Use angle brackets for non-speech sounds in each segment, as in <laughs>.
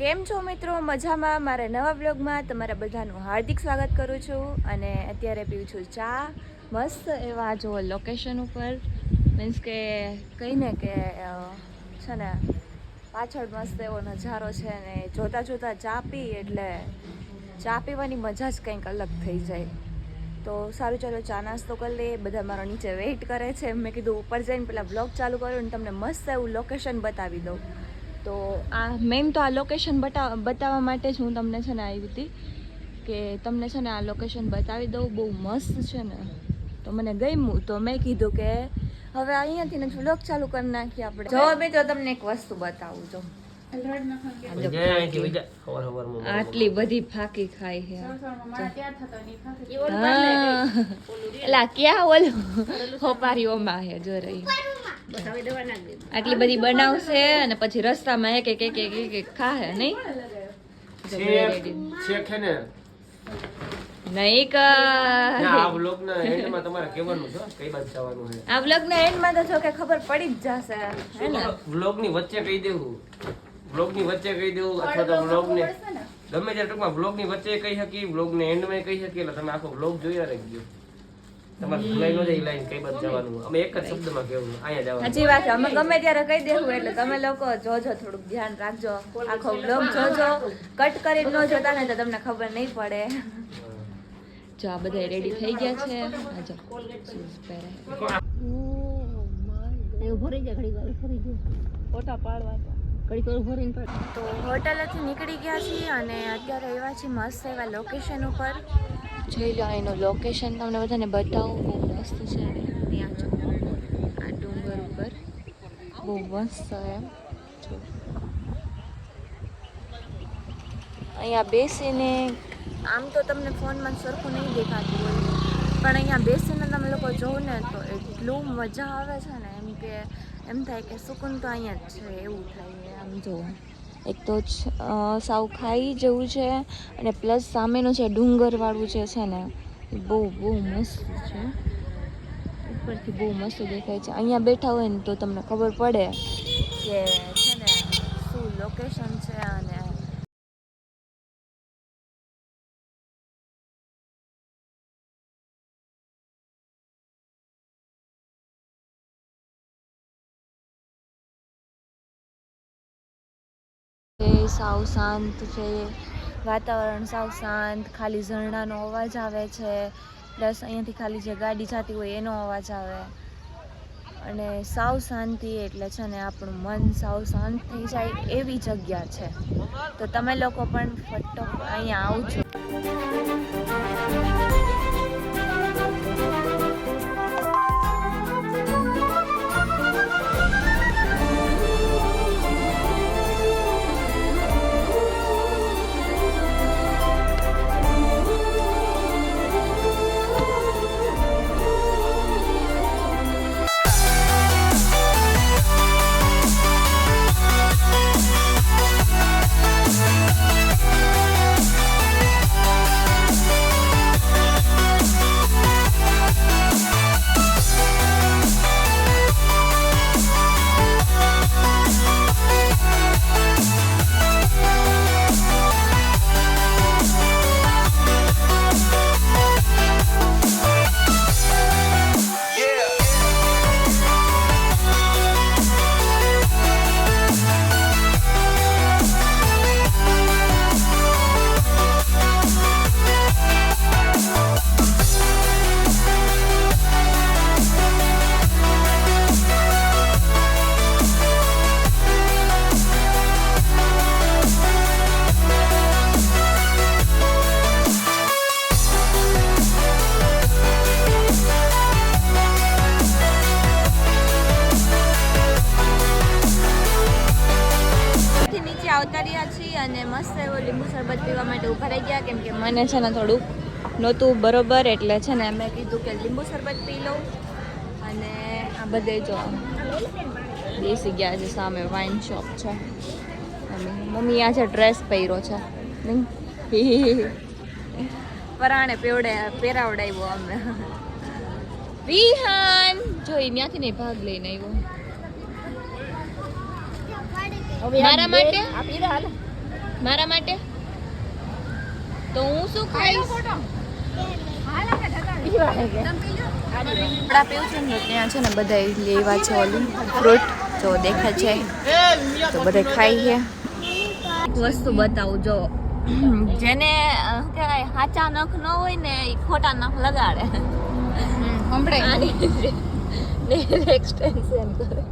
કેમ છો મિત્રો? મજામાં? મારા નવા બ્લોગમાં તમારા બધાનું હાર્દિક સ્વાગત કરું છું અને અત્યારે પીવું છું ચા. મસ્ત એવા જો લોકેશન ઉપર. મીન્સ કે કહીને કે છે ને, પાછળ મસ્ત એવો નજારો છે ને જોતા જોતા ચા પી એટલે ચા પીવાની મજા જ કંઈક અલગ થઈ જાય. તો સારું, ચાલો ચા નાસ્તો કરી લઈએ. બધા મારો નીચે વેઇટ કરે છે. મેં કીધું, ઉપર જઈને પેલા બ્લોગ ચાલુ કર્યો ને તમને મસ્ત એવું લોકેશન બતાવી દઉં. તો આ મેઇન તો આ લોકેશન બતા બતાવવા માટે જ હું તમને છે ને આવી હતી કે તમને છે ને આ લોકેશન બતાવી દઉં. બહુ મસ્ત છે ને. તો મને ગમ્યું. તો મેં કીધું કે હવે અહીંયાથી ને બ્લોગ ચાલુ કરી નાખીએ આપણે. જો મેં તો તમને એક વસ્તુ બતાવું જો. આટલી બધી ફાકી ખાઈ છે. હા. એલા ક્યાં ઓલું? હોપારીઓમાં છે જો રહી. આટલી બધી બનાવશે અને પછી રસ્તામાં એક એક એક એક એક એક ખાહે નહીં? આ ના માં તમારે કહેવાનું છે કઈ બાજુ જવાનું છે? આ vlog ના એન્ડમાં તો જો કે ખબર પડી જ જશે હે ને? વ્લોગની વચ્ચે કહી દેવું. વ્લોગની વચ્ચે કહી દેવું અથવા તો વ્લોગ ને ગમે ત્યારે ટૂંકમાં વ્લોગની વચ્ચે કહી શકી વ્લોગ ને એન્ડમાં કહી શકીએ એટલે તમે આખો વ્લોગ જોયા રહી તમારે સાચી વાત છે. અમે ગમે ત્યારે કહી દેવું એટલે તમે લોકો જોજો થોડુંક ધ્યાન રાખજો. આખો બ્લોગ જોજો. કટ કરી ન જોતા ને તો તમને ખબર નહીં પડે. જો આ બધા રેડી થઈ ગયા છે. આ જો. shoes પહેરે ફોટા પાડવા તો હોટલેથી નીકળી ગયા છીએ અને અત્યારે આવ્યા છીએ મસ્ત એવા લોકેશન ઉપર. જોઈ લો, એનું લોકેશન તમને બધાને બતાવું. બહુ મસ્ત છે. ત્યાં જો, આ ડુંગર ઉપર. બહુ મસ્ત એમ. અહીંયા બેસીને, આમ તો તમને ફોનમાં સરખું નહીં દેખાતું હોય. પણ અહીંયા બેસીને તમે લોકો જોવો ને તો એટલું મજા આવે છે ને, એમ કે, એમ થાય કે સુકૂન તો અહીંયા જ છે, એવું થાય આમ જો એક તો સાવ ખાઈ જેવું છે અને પ્લસ સામેનું છે ડુંગરવાળું જે છે ને, એ બહુ બહુ મસ્ત છે. ઉપરથી બહુ મસ્ત દેખાય છે. અહીંયા બેઠા હોય ને તો તમને ખબર પડે કે છે ને, શું લોકેશન છે અને એ સાવ શાંત છે, વાતાવરણ સાવ શાંત, ખાલી ઝરણાનો અવાજ આવે છે, પ્લસ અહીંયાથી ખાલી જે ગાડી જતી હોય એનો અવાજ આવે. અને સાવ શાંતિ એટલે છે ને આપણું મન સાવ શાંત થઈ જાય એવી જગ્યા છે. તો તમે લોકો પણ ફટો અહીંયા આવજો. અને મસ્ત એવો લીંબુ શરબત પીવા માટે ઊભા રહી ગયા કેમ કે મને છે ને થોડુંક નહોતું બરોબર એટલે છે ને મેં કીધું કે લીંબુ શરબત પી લઉં. અને આ બધે જો બેસી ગયા છે સામે વાઇન શોપ છે. અને મમ્મી આજે ડ્રેસ પહેર્યો છે. નહીં પરાણે પેવડે પહેરાવડાવ્યો અમે વિહાન જો એ ત્યાંથી નહીં ભાગ લઈને આવ્યો. મારા માટે? મારા માટે? તો હું શું ખાઈશ? આપણા પીવું છે ને ત્યાં છે ને બધા લેવા છે ઓલું ફ્રૂટ તો દેખાય છે. તો બધા ખાઈ છે. એક વસ્તુ બતાવું જો. જેને કહેવાય સાચા નખ ન હોય ને એ ખોટા નખ લગાડે. એક્સટેન્શન કરે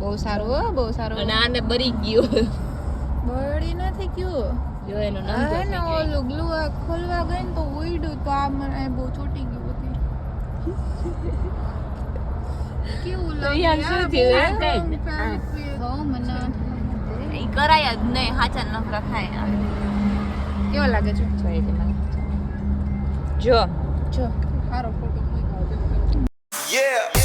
બહુ સારું હો બહુ સારું. અને આને બરી ગયું. બળી નથી ગયું. જો એનો આ નંબર ને ઓલું ગ્લુ આ ખોલવા ગઈ ને તો ઉડ્યું તો આ મને બહુ ચોટી ગયું હતી. કેવું લાગ્યું શું થયું, મને એ કરાય જ નહીં સાચા નખ ખાય કેવો લાગે છે? જો. જો સારો ફોટો ટનલ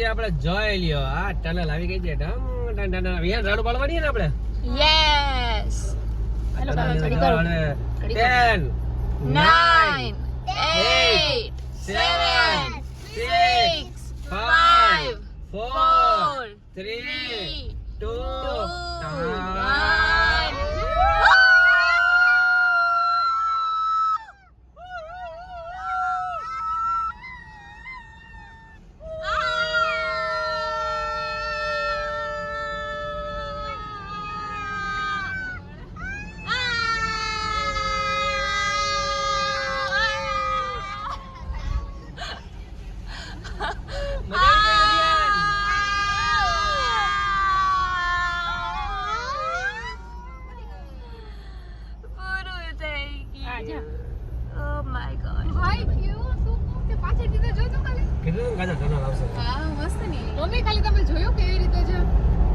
આજે આપણે જોઈ લ્યો. આ ટનલ આવી ગઈ છે. ડમ ડન ડન અહીંયા રાડું પાડવાની ને આપણે? યસ હેલો ઘડી કરો. 10 9 8 7 6 5 4 3 2 1 હા મસ્તની. મમ્મી ખાલી તમે જોયું કેવી રીતે છે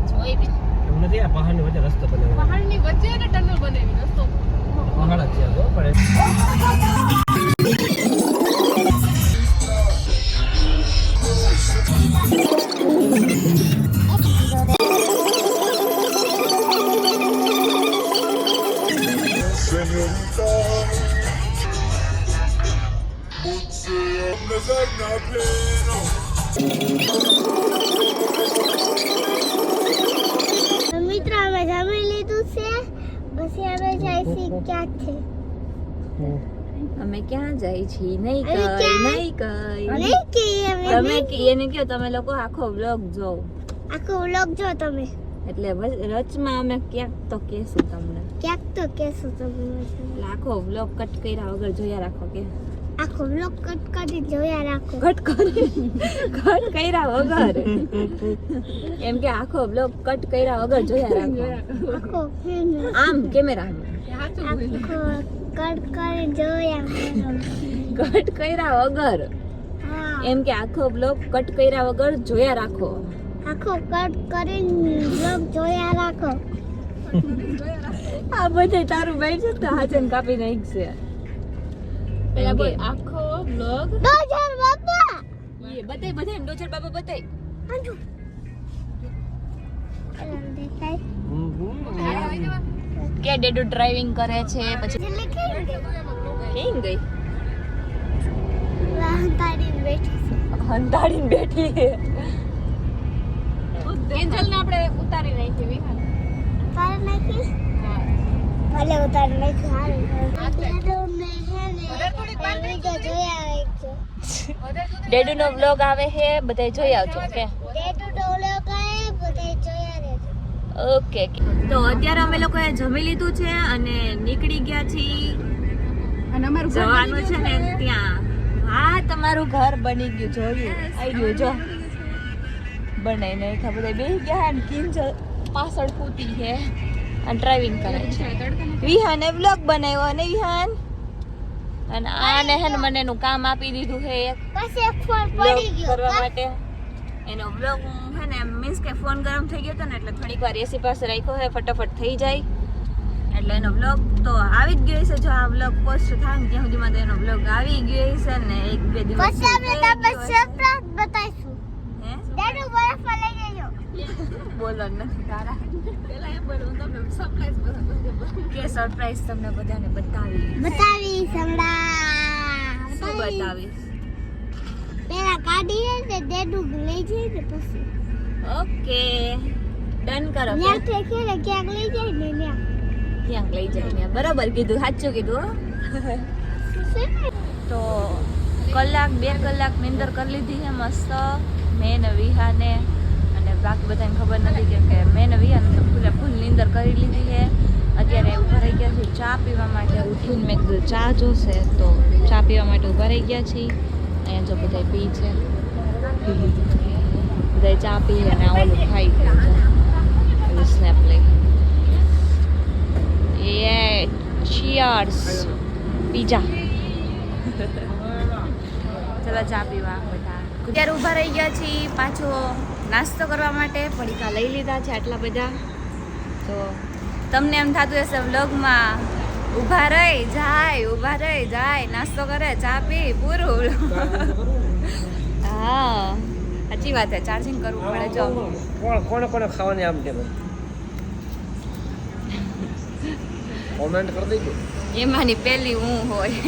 જોઈ બી. એવું નથી આ પહાડની વચ્ચે રસ્તો બનાવ્યો. પહાડની વચ્ચે ને ટનલ બનાવી રસ્તો. પહાડ જ છે તો, પણ ક્યાં છે અમે ક્યાં જાય છીએ? નહીં કઈ નહીં કઈ. નહીં કે અમે તમે નહીં કે- એને કહો તમે લોકો આખો બ્લોગ જો. આખો વ્લોગ જો તમે. એટલે રચમાં અમે ક્યાંક તો કહેશું તમને. ક્યાંક તો કહેશું તમને. આખો બ્લોગ કટ કર્યા વગર જોયા રાખો કે. આખો બ્લોક કટ કરી જોયા રાખો કટ કરી. કટ કર્યા વગર. એમ કે આખો બ્લોક કટ કર્યા વગર જોયા રાખો. આખો આમ કેમેરા આખો કટ કરી જોયા કટ કર્યા વગર. એમ કે આખો બ્લોક કટ કર્યા વગર જોયા રાખો. આખો કટ કરીને બ્લોક જોયા રાખો. આ બધે તારું બેઠ છે તો હાજન કાપી નાખશે પેલા બોલ આખો બ્લોગ ડોજર બાબા એ બતાય બતાય ડોચર બાબા બતાય. આજો. કે ડેડુ ડ્રાઇવિંગ કરે છે પછી કેમ ગઈ? હંતાડીને બેઠી હંતાડીને બેઠી એન્જલ ને આપણે ઉતારી નાખી વિહાન ઉતારી નાખી? ભલે ઉતારી નાખી હારું તો મેં હે ને વિડિયો જોયા રાખજો ડેડુ નો વ્લોગ આવે છે. બધા જોઈ આવજો બધે રહેજો ઓકે તો અત્યારે અમે લોકોએ જમી લીધું છે અને નીકળી ગયા છીએ. અને અમારું જવાનું છે ને ત્યાં. હા તમારું ઘર બની ગયું જોયું. આવી ગયું જો. બનાવી નહીં ખબર બે ગયા અને કિંજલ પાછળ કૂતી છે અને ડ્રાઇવિંગ કરે છે. વિહાને વ્લોગ બનાવ્યો અને વિહાન? અને આને હે ને મને એનું કામ આપી દીધું છે એક. પછી એક ફોન પડી ગયો કરવા માટે. એનો બ્લોગ હે ને મીન્સ કે ફોન ગરમ થઈ ગયો હતો ને એટલે થોડીક વાર એસી પાસે રાખ્યો છે ફટાફટ થઈ જાય. એટલે એનો બ્લોગ તો આવી જ ગયો છે જો આ બ્લોગ પોસ્ટ થાય ને ત્યાં સુધીમાં તો એનો બ્લોગ આવી ગયો છે ને એક બે દિવસ પછી આપણે સરપ્રાઈઝ બતાવીશું હે? ડેટુ બરફ લઈ જજો નથી. તારા પેલા એમ બોલું તમને સરપ્રાઈઝ કે સરપ્રાઈઝ તમને બધાને બતાવી બતાવી હમણાં. શું બતાવીશ. પેલા ગાડી ડૂગ લઈ જાય ને પછી. ઓકે. ડન કરો ત્યાં ફેંકે ને ક્યાંક લઈ જાય ને ક્યાંક લઈ જાય ને બરાબર કીધું સાચું કીધું તો કલાક બે કલાક નિંદર કરી લીધી છે મસ્ત. મેં ને વિહાને બાકી બધાને ખબર નથી કેમ કે મેં ને વિહાને તો ફૂલે ફૂલ નીંદર કરી લીધી છે. અત્યારે ઊભા રહી ગયા છે, ચા પીવા માટે ઉઠીને મેં કીધું, ચા જોશે તો ચા પીવા માટે ઊભા રહી ગયા છીએ. અહીંયા જો બધા પી છે. બધા ચા પી અને ઓલું ખાઈ ગયા સ્નેપ લઈ. એ ચિયર્સ પીઝા ચલો ચા પીવા બધા અત્યારે ઊભા રહી ગયા છીએ પાછો. નાસ્તો કરવા માટે પડીકા લઈ લીધા છે આટલા બધા. તો તમને એમ થતું હશે વ્લોગમાં ઊભા રહી જાય ઊભા રહી જાય નાસ્તો કરે ચા પી પૂરું. હા સાચી વાત છે ચાર્જિંગ કરવું પડે જો. કોણ કોને કોને ખાવાની આમ ટેબલ કોમેન્ટ કરી દેજો. એમાંની પહેલી હું હોય.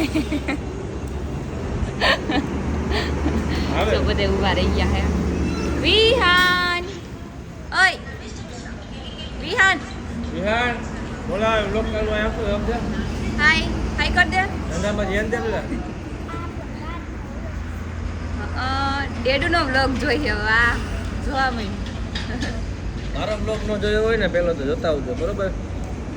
તો બધે ઊભા રહી ગયા હે. વિહાન. ઓય. વિહાન. વિહાન બોલા લોક ચાલુ આખું સમજે? હાય હાય કર દે. ધંધામાં ધ્યાન દે પેલા. ડેડુનો વ્લોગ જોઈએ વાહ જોવા મળ્યું. મારો બ્લોગ નો જોયો હોય ને પેલો તો જોતા આવજો બરોબર?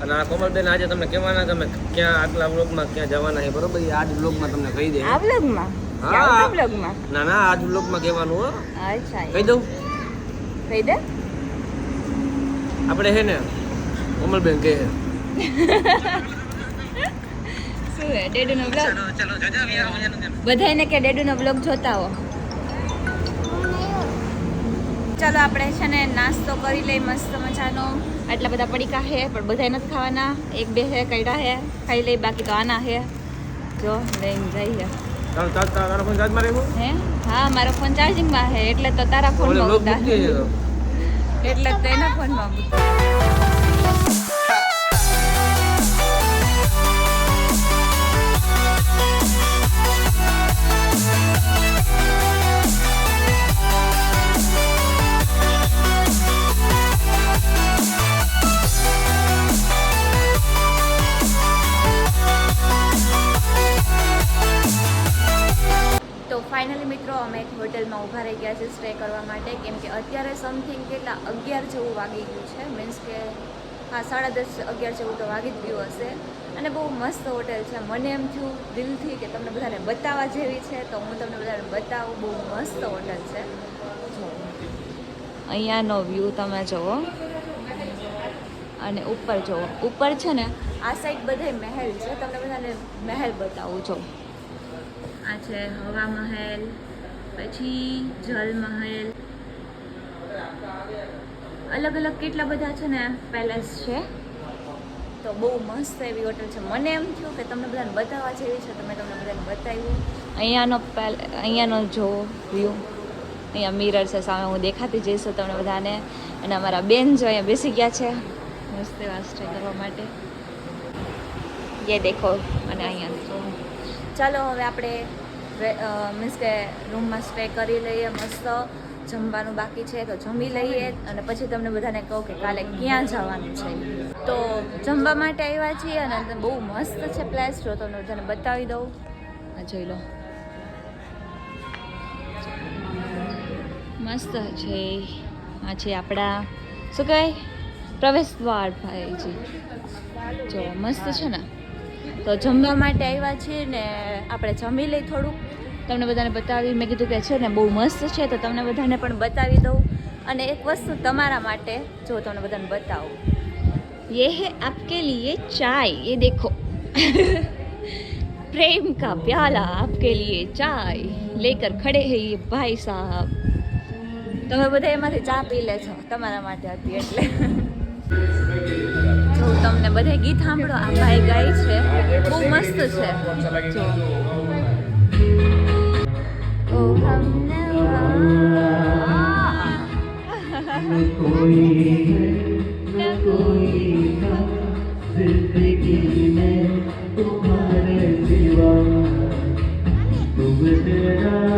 અને આ કોમલબેન આજે તમને કહેવાના તમે ક્યાં આટલા બ્લોગમાં ક્યાં જવાના છે બરોબર? એ આજ બ્લોગમાં તમને કહી દે. આ વ્લોગમાં? હા. આવતા ના ના આજ બ્લોગમાં કહેવાનું હો. અચ્છા કહી દઉં? કહી દે. આપણે હે ને કોમલબેન કહે શું હે ડેડુનો વ્લોગ બધાને કે ડેડુનો વ્લોગ જોતા હો ચાલો આપણે છે ને નાસ્તો કરી લઈ મસ્ત મજાનો. આટલા બધા પડીકા છે પણ બધાય નથી ખાવાના. એક બે હે કૈડા હે ખાઈ લઈ બાકી તો આના હે. જો લઈને જઈએ. તારો ફોન ચાર્જમાં રહ્યો હે? હા મારો ફોન ચાર્જિંગમાં છે એટલે તો તારા ફોન ફોનમાં ઉતાર એટલે તેના એના ફોનમાં તો જેવું વાગી ગયું છે. મીન્સ કે હા, સાડા દસ, અગિયાર જેવું તો વાગી જ ગયું હશે. અને બહુ મસ્ત હોટેલ છે. મને એમ થયું દિલથી કે તમને બધાને બતાવવા જેવી છે, તો હું તમને બધાને બતાવું. બહુ મસ્ત હોટેલ છે. જો. અહીંયાનો વ્યૂ તમે જુઓ. અને ઉપર જુઓ. ઉપર છે ને, આ સાઈડ બધે મહેલ છે. તમને બધાને મહેલ બતાવું. છું આ છે હવા મહેલ, પછી જલ મહેલ. અલગ અલગ કેટલા બધા છે ને પેલેસ છે? તો બહુ મસ્ત એવી હોટલ છે. મને એમ થયું કે તમને બધાને બતાવવા જેવી છે તમે તમને બધાને બતાવ્યું. અહીંયાનો પેલ, અહીંયાનો જો વ્યૂ અહીંયા મિરર છે સામે. હું દેખાતી જઈશું તમને બધાને. અને અમારા બેન જો અહીંયા બેસી ગયા છે. મસ્ત એવા સ્ટે કરવા માટે. યે દેખો અને અહીંયા. ચાલો હવે આપણે મીન્સ કે રૂમમાં સ્ટે કરી લઈએ મસ્ત. જમવાનું બાકી છે તો જમી લઈએ અને પછી તમને બધાને કહું કે કાલે ક્યાં જવાનું છે. તો જમવા માટે આવ્યા છીએ અને બહુ મસ્ત છે પ્લેસ જો તમને બધાને બતાવી દઉં. આ જોઈ લો. મસ્ત છે. આ છે આપણા, શું કહેવાય? પ્રવેશ દ્વાર ભાઈજી. જો મસ્ત છે ને. તો જમવા માટે આવ્યા છીએ ને આપણે જમી લઈ થોડુંક. તમને બધાને બતાવી મેં કીધું કે છે ને બહુ મસ્ત છે તો તમને બધાને પણ બતાવી દઉં અને એક વસ્તુ તમારા માટે જો તમને બધાને બતાવું ये है आपके लिए चाय ये देखो प्रेम का प्याला आपके लिए चाय लेकर खड़े हैं ये भाई साहब તમે બધા એમાંથી ચા પી લેજો તમારા માટે હતી એટલે જો તમને બધે ગીત સાંભળો આ ભાઈ ગાય છે બહુ મસ્ત છે જો khổ hầm nếu Nước côi nước côi khóc Zindagine tumhare siwa Tum tera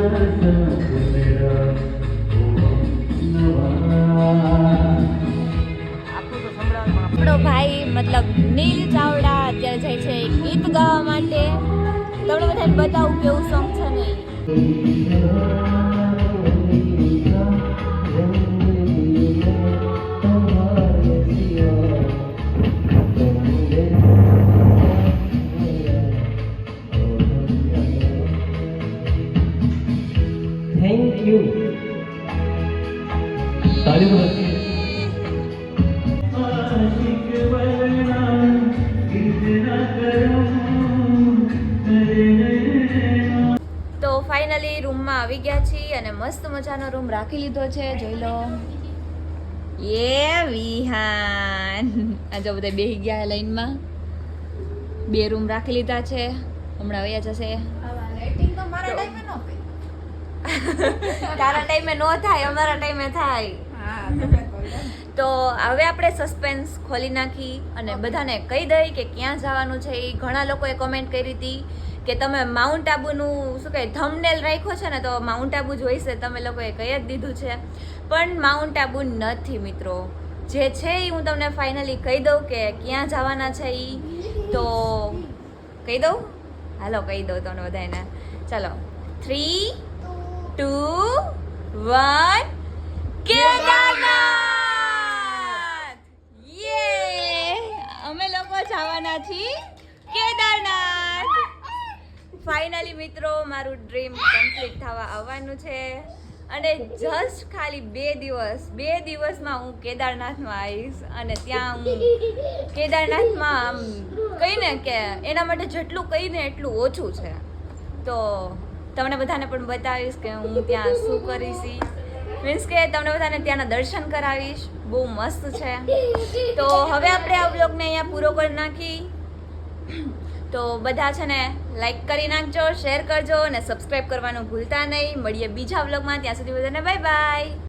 Música finally રૂમમાં આવી ગયા છીએ અને મસ્ત મજાનો રૂમ રાખી લીધો છે જોઈ લો. એ વિહાન. આજે બધા બેહી ગયા લાઈનમાં. બે રૂમ રાખી લીધા છે. હમણાં વયા જશે. <laughs> તારા ટાઈમે નો થાય અમારા ટાઈમે થાય. તો હવે આપણે સસ્પેન્સ ખોલી નાખી અને બધાને કહી દઈ કે ક્યાં જવાનું છે એ ઘણા લોકોએ કોમેન્ટ કરી હતી. કે તમે માઉન્ટ આબુનું શું કહે થમનેલ રાખ્યો છે ને, તો માઉન્ટ આબુ જ હોય છે, તમે લોકોએ કહી જ દીધું છે. પણ માઉન્ટ આબુ નથી મિત્રો. જે છે એ હું તમને ફાઇનલી કહી દઉં કે ક્યાં જવાના છે એ તો કહી દઉં? હાલો, કહી દઉં તમને બધાને. ચાલો. Three two one Kedarnath! યે અમે લોકો જવાના છીએ કેદારનાથ! ફાઇનલી મિત્રો, મારું ડ્રીમ કમ્પ્લીટ થવા આવવાનું છે. અને જસ્ટ ખાલી બે દિવસ, બે દિવસમાં હું કેદારનાથમાં આવીશ અને ત્યાં હું કેદારનાથમાં આમ કહીને કે એના માટે જેટલું કહીને એટલું ઓછું છે. તો તમને બધાને પણ બતાવીશ કે હું ત્યાં શું કરીશ મીન્સ કે તમને બધાને ત્યાંના દર્શન કરાવીશ. બહુ મસ્ત છે. તો હવે આપણે આ બ્લોગને અહીંયા પૂરો કરી નાખી. તો બધા છે ને લાઈક કરી નાખજો શેર કરજો અને સબસ્ક્રાઈબ કરવાનું ભૂલતા નહીં. મળીએ બીજા વ્લોગમાં ત્યાં સુધી બધાને બાય બાય